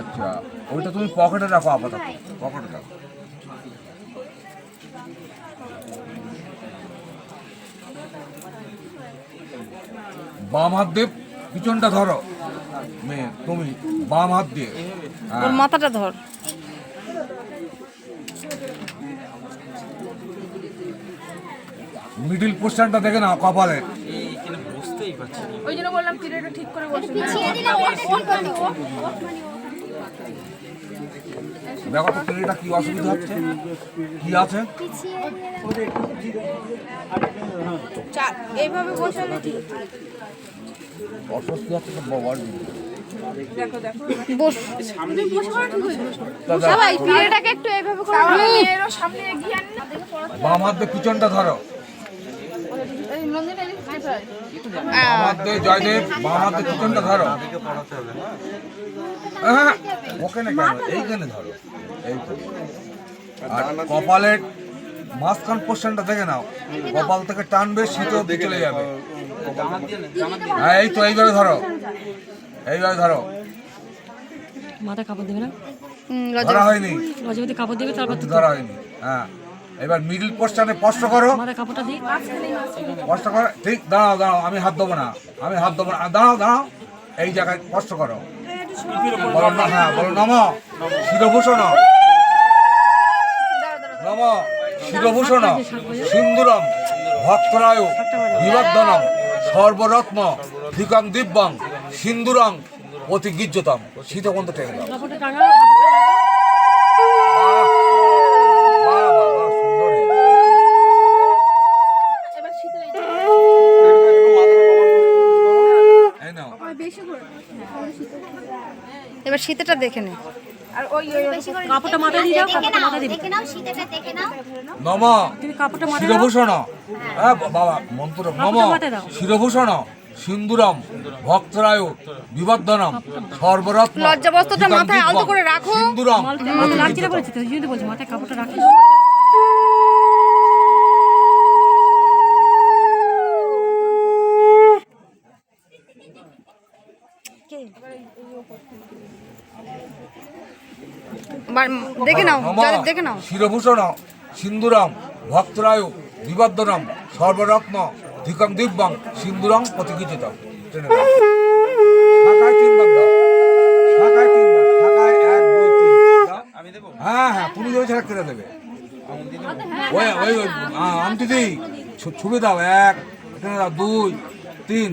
আচ্ছা ওইটা তুমি পকেটে রাখো আপাতত। পকেটে রাখো। বাম হাত দিয়ে পিছনটা ধরো। মেয়ে তুমি বাম হাত দিয়ে। হ্যাঁ। ওর মাথাটা ধর। মিডিল পোর্শনটা দেখে নাও কপালে। এইখানে বসতেই পারছি না। ওই জন্য বললাম ঠিক করে বসে তো ছেলেটা কি অসুবিধা হচ্ছে? কি আছে? এইভাবে বসালে ঠিক। অস্বস্তি হচ্ছে তো বাবার দেখো দেখো। বস সামনে বসে পড়া ঠিক যাবে। দাদা। সবাই পিরিয়ডটাকে একটু এইভাবে করে তাহলে মেয়েরও সামনে এগিয়ে আন না। বাম হাত পিছনটা ধরো। এই জয়দেব বাম হাত ধরো। ওখানে কেন? এইখানে ধরো। আর কপালের মাঝখান পোর্শনটা দেখে নাও। কপাল থেকে টানবে শীতে অব্দি চলে যাবে। হ্যাঁ এই তো এইভাবে ধরো। এইভাবে ধরো। মাথায় কাপড় দেবে না? ধরা হয়নি কাপড় দেবে তারপর ধরা হয়নি। হ্যাঁ। এবার মিডিল পোর্শনে স্পষ্ট করো কষ্ট করো। ঠিক দাঁড়াও দাঁড়াও আমি হাত দেবো না। আমি হাত দেবো না। দাঁড়াও দাঁড়াও এই জায়গায় কষ্ট করো। বলো না হ্যাঁ বলো নম। শিরভূষণ। নম। শিরভূষণ। সিন্দুরম। ভক্তরায়। বিবর্ধনম। সর্বরত্ন। ভিকং দিব্যং। সিন্দুরং। অতি গিজ্জতম শীতবন্ত টেনে দাও কাপড়টা টাঙা বাহ, বাহ, বাহ, বাহ, সুন্দর হয়েছে। এবার শীতল এই নাও এবার শীতেটা দেখে নে। আর ওই কাপড়টা মাথায় দিয়ে দাও, কাপড়টা মাথায় দিবি। দেখে নাও শীতেটা দেখে নাও। নম তুমি কাপড়টা মাথায় শিরভূষণ। হ্যাঁ বাবা মন্ত্র নম কাপড়টা মাথায় দাও। শিরভূষণ সিন্দুরম ভক্তরায় বিবর্ধনম সর্বরত্ন লজ্জাবস্ত্রটা ভিকং মাথায় আলতো করে রাখো। সিন্দুরম মাথায় মাথায় লাগছে না বলেছি তো বলছি মাথায় কাপড়টা রাখিস দেখে নাও দেখে নাও। শিরভূষণ সিন্দুরম ভক্তরায় বিবর্ধনম সর্বরত্ন ধিকং দিব্যং সিন্দুরং প্রতিকিচিত আমি হ্যাঁ হ্যাঁ পুলিশ দেবে ছাড়া কেটে দেবে। ওই ওই ওই হ্যাঁ, আংটি দিই। ছু- দাও এক এখানে দাও দুই তিন।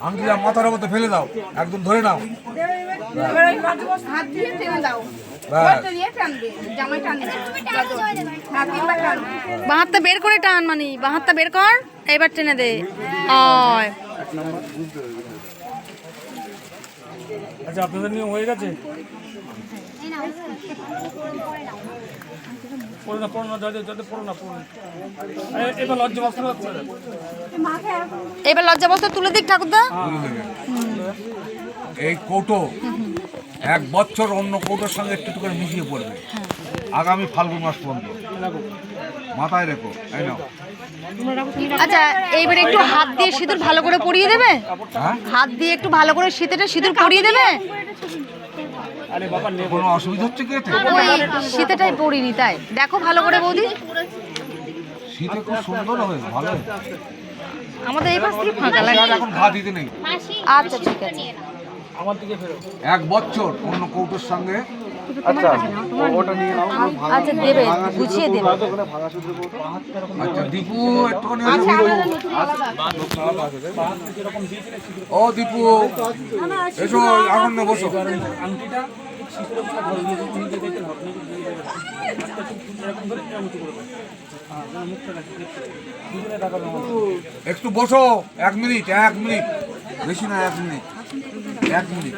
আংটিটা মাথার মধ্যে ফেলে দাও। একদম ধরে নাও। এবার ওই লজ্জাবস হাত দিয়ে টেনে দাও ব্যাস। হাতটা দিয়ে টান দে জামাই টান দে হ্যাঁ তিনবার টান বাঁ হাতটা বের করে টান মানি। বাঁ হাতটা বের কর এবার টেনে দে। আচ্ছা আপনাদের নিয়ে হয়ে গেছে? পড়ো না পড়ো না পড়ো না পড়ো এবার লজ্জা বস্ত্র তুলে দিক ঠাকুরদা। এই কৌটো। এক বছর অন্য কৌটোর সঙ্গে একটু একটু করে মিশিয়ে পড়বে। আগামী ফাল্গুন মাস পর্যন্ত। মাথায় রেখো এই নাও। আচ্ছা এইবারে একটু হাত দিয়ে সিঁদুর ভালো করে পরিয়ে দেবে? হ্যাঁ? হাত দিয়ে একটু ভালো করে শীতেটা সিঁদুর পরিয়ে দেবে? আরে বাবা নে কোনো অসুবিধা হচ্ছে কি ওই শীতেটাই পরিনি তাই। দেখো ভালো করে বৌদি। শীতে খুব সুন্দর হয়েছে ভালো আমাদের এই পাশ থেকে ফাঁকা লাগে এখন ঘা দিতে নেই। আচ্ছা ঠিক আছে। আমার দিকে ফেরো। এক বছর অন্য কৌটোর সঙ্গে। আচ্ছা দেবে গুছিয়ে দেবে। আচ্ছা দীপু একটুখানি ও দীপু। এসো আনন্দ বসো। আংটিটা। হ্যাঁ দিকে। একটু বসো এক মিনিট এক মিনিট। বেশি না এক মিনিট। এক মিনিট